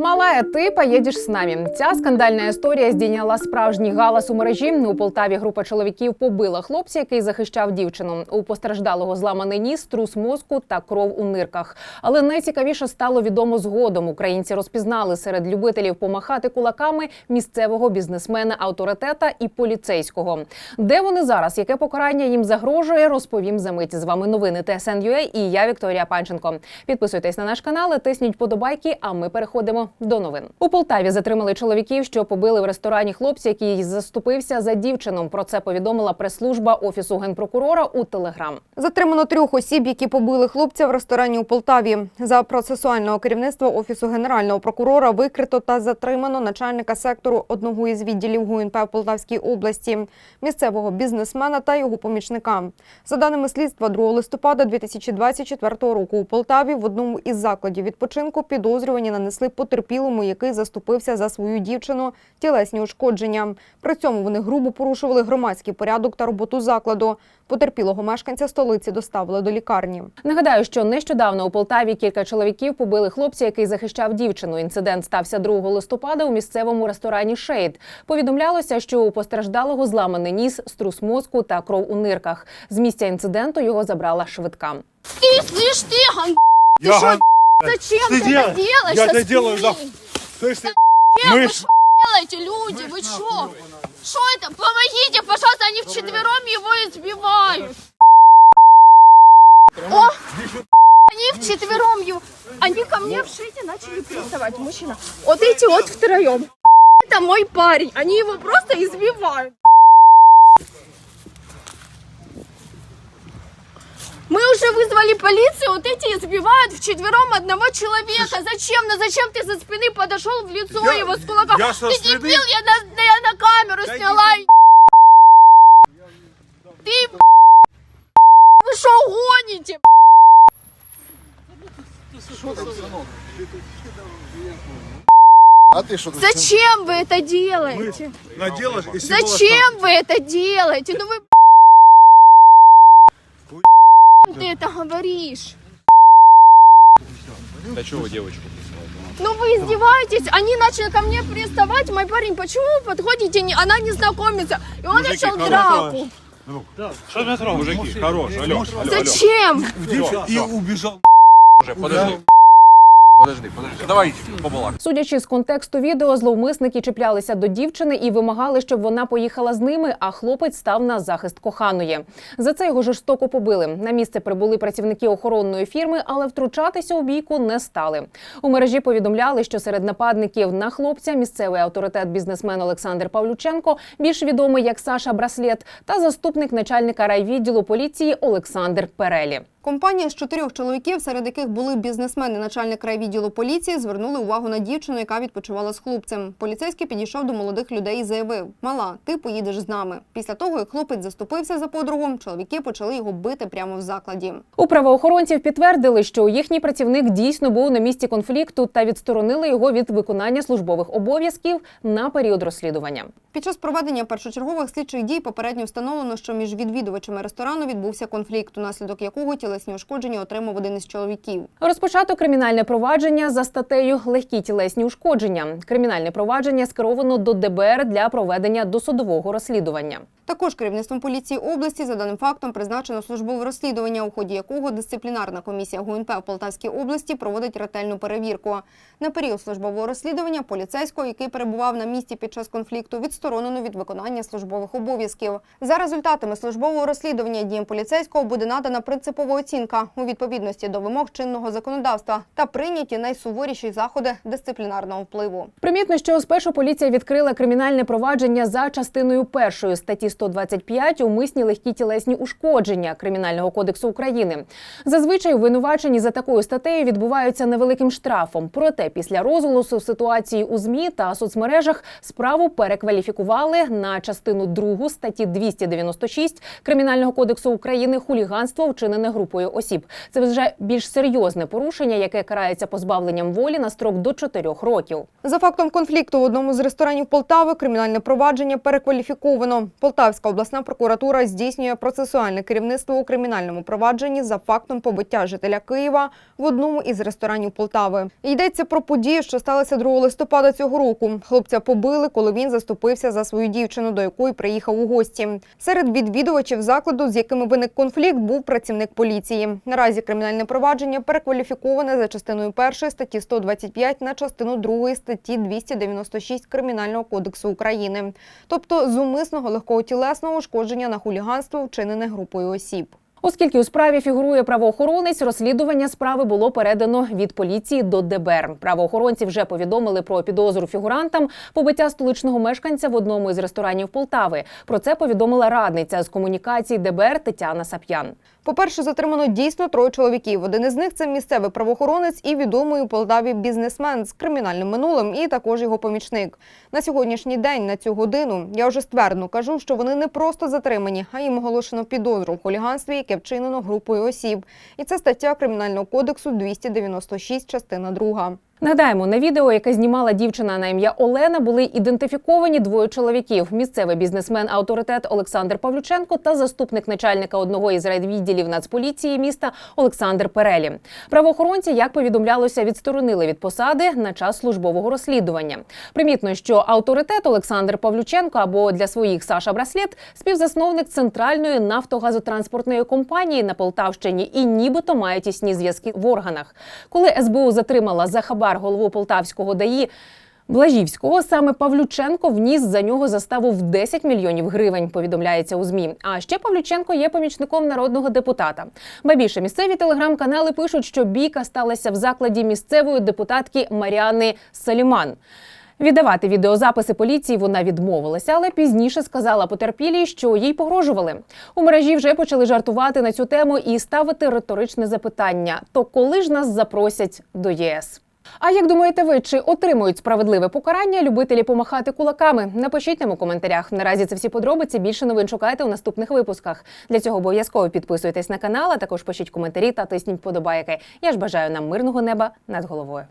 Малая, ти поїдеш з нами. Ця скандальна історія здійняла справжній галас у мережі. У Полтаві група чоловіків побила хлопця, який захищав дівчину. У постраждалого зламаний ніс, трус мозку та кров у нирках. Але найцікавіше стало відомо згодом. Українці розпізнали серед любителів помахати кулаками місцевого бізнесмена, авторитета і поліцейського. Де вони зараз? Яке покарання їм загрожує? Розповім за мить. З вами новини ТСН.UA і я Вікторія Панченко. Підписуйтесь на наш канал, тисніть подобайки. А ми переходимо до новин. У Полтаві затримали чоловіків, що побили в ресторані хлопця, який заступився за дівчину. Про це повідомила прес-служба офісу генпрокурора у Телеграм. Затримано трьох осіб, які побили хлопця в ресторані у Полтаві. За процесуального керівництва офісу генерального прокурора викрито та затримано начальника сектору одного із відділів ГУНП в Полтавській області, місцевого бізнесмена та його помічника. За даними слідства, 2 листопада 2024 року у Полтаві в одному із закладів відпочинку підозрювані нанесли потерпілому, який заступився за свою дівчину тілесні ушкодження. При цьому вони грубо порушували громадський порядок та роботу закладу. Потерпілого мешканця столиці доставили до лікарні. Нагадаю, що нещодавно у Полтаві кілька чоловіків побили хлопця, який захищав дівчину. Інцидент стався 2 листопада у місцевому ресторані Шейд. Повідомлялося, що у постраждалого зламаний ніс, струс мозку та кров у нирках. З місця інциденту його забрала швидка. Ты слышь, ты, ган... Я шо, гон- зачем Ты это делаешь? Я это делаю, да. Слышь, ты, Зачем вы мышь. что делаете, люди? Вы что? Что это? Помогите, пожалуйста, они вчетвером его избивают. О, они вчетвером его... Они ко мне в шите начали приставать, мужчина. Вот эти вот втроем. Это мой парень. Они его просто избивают. Мы уже вызвали полицию, вот эти избивают вчетвером одного человека. Зачем? Ну зачем ты со спины подошел в лицо Я- его с кулаком? я со ты спины- дебил, я на, я на камеру Да сняла. Ты, вы что гоните? А ты что? Зачем вы это делаете? наделаешь, было Зачем вы это делаете? Ну вы это говоришь? Да что вы девочку Ну вы издеваетесь, они начали ко мне приставать, мой парень, почему вы подходите, не- она не знакомится, и он Мужики, начал хорошо. драку. Что меня трогать? Мужики, хорош, алло, алло, алло. Зачем? В девчонку и убежал. Уже, подожди. Подожди, подожди. Давайте побалак. Судячи з контексту відео, зловмисники чіплялися до дівчини і вимагали, щоб вона поїхала з ними. А хлопець став на захист коханої. За це його жорстоко побили. На місце прибули працівники охоронної фірми, але втручатися у бійку не стали. У мережі повідомляли, що серед нападників на хлопця місцевий авторитет бізнесмен Олександр Павлюченко, більш відомий як Саша Браслет, та заступник начальника райвідділу поліції Олександр Перелі. Компанія з чотирьох чоловіків, серед яких були бізнесмени, начальник райвідділу поліції, звернули увагу на дівчину, яка відпочивала з хлопцем. Поліцейський підійшов до молодих людей і заявив: Мала, ти поїдеш з нами. Після того, як хлопець заступився за подругу, чоловіки почали його бити прямо в закладі. У правоохоронців підтвердили, що їхній працівник дійсно був на місці конфлікту та відсторонили його від виконання службових обов'язків на період розслідування. Під час проведення першочергових слідчих дій попередньо встановлено, що між відвідувачами ресторану відбувся конфлікт, унаслідок якого тілесні ушкодження отримав один із чоловіків. Розпочато кримінальне провадження за статтею легкі тілесні ушкодження. Кримінальне провадження скеровано до ДБР для проведення досудового розслідування. Також керівництвом поліції області за даним фактом призначено службове розслідування, у ході якого дисциплінарна комісія ГУНП в Полтавській області проводить ретельну перевірку. На період службового розслідування поліцейського, який перебував на місці під час конфлікту, відсторонено від виконання службових обов'язків. За результатами службового розслідування діям поліцейського буде надана принципова оцінка у відповідності до вимог чинного законодавства та прийняті найсуворіші заходи дисциплінарного впливу. Примітно, що спершу поліція відкрила кримінальне провадження за частиною першої статті 125 умисні легкі тілесні ушкодження Кримінального кодексу України. Зазвичай винувачені за такою статтею відбуваються невеликим штрафом. Проте після розголосу ситуації у змі та соцмережах справу перекваліфікували на частину 2 статті 296 Кримінального кодексу України хуліганство вчинене групою групою осіб. Це вже більш серйозне порушення, яке карається позбавленням волі на строк до 4 років. За фактом конфлікту в одному з ресторанів Полтави кримінальне провадження перекваліфіковано. Полтавська обласна прокуратура здійснює процесуальне керівництво у кримінальному провадженні за фактом побиття жителя Києва в одному із ресторанів Полтави. Йдеться про подію, що сталася 2 листопада цього року. Хлопця побили, коли він заступився за свою дівчину, до якої приїхав у гості. Серед відвідувачів закладу, з якими виник конфлікт, був працівник поліції. Наразі кримінальне провадження перекваліфіковане за частиною першої статті 125 на частину другої статті 296 Кримінального кодексу України, тобто з умисного легкого тілесного ушкодження на хуліганство, вчинене групою осіб. Оскільки у справі фігурує правоохоронець, розслідування справи було передано від поліції до ДБР. Правоохоронці вже повідомили про підозру фігурантам побиття столичного мешканця в одному із ресторанів Полтави. Про це повідомила радниця з комунікації ДБР Тетяна Сап'ян. По-перше, затримано дійсно троє чоловіків. Один із них це місцевий правоохоронець і відомий у Полтаві бізнесмен з кримінальним минулим, і також його помічник. На сьогоднішній день, на цю годину, я вже ствердно кажу, що вони не просто затримані, а їм оголошено підозру в хуліганстві, яке вчинено групою осіб. І це стаття Кримінального кодексу 296, частина 2. Нагадаємо, на відео, яке знімала дівчина на ім'я Олена, були ідентифіковані двоє чоловіків: місцевий бізнесмен авторитет Олександр Павлюченко та заступник начальника одного із райвідділів Нацполіції міста Олександр Перелі. Правоохоронці, як повідомлялося, відсторонили від посади на час службового розслідування. Примітно, що авторитет Олександр Павлюченко або для своїх Саша Браслет співзасновник центральної нафтогазотранспортної компанії на Полтавщині і нібито має тісні зв'язки в органах. Коли СБУ затримала за хабар голову полтавського ДАІ Блажівського, саме Павлюченко вніс за нього заставу в 10 мільйонів гривень. Повідомляється у змі. А ще Павлюченко є помічником народного депутата. Ба більше місцеві телеграм-канали пишуть, що бійка сталася в закладі місцевої депутатки Маріани Саліман. Віддавати відеозаписи поліції вона відмовилася, але пізніше сказала потерпілій, що їй погрожували. У мережі вже почали жартувати на цю тему і ставити риторичне запитання: то коли ж нас запросять до ЄС? А як думаєте ви, чи отримують справедливе покарання любителі помахати кулаками? Напишіть нам у коментарях. Наразі це всі подробиці. Більше новин шукайте у наступних випусках. Для цього обов'язково підписуйтесь на канал, а також пишіть коментарі та тисніть вподобайки. Я ж бажаю нам мирного неба над головою.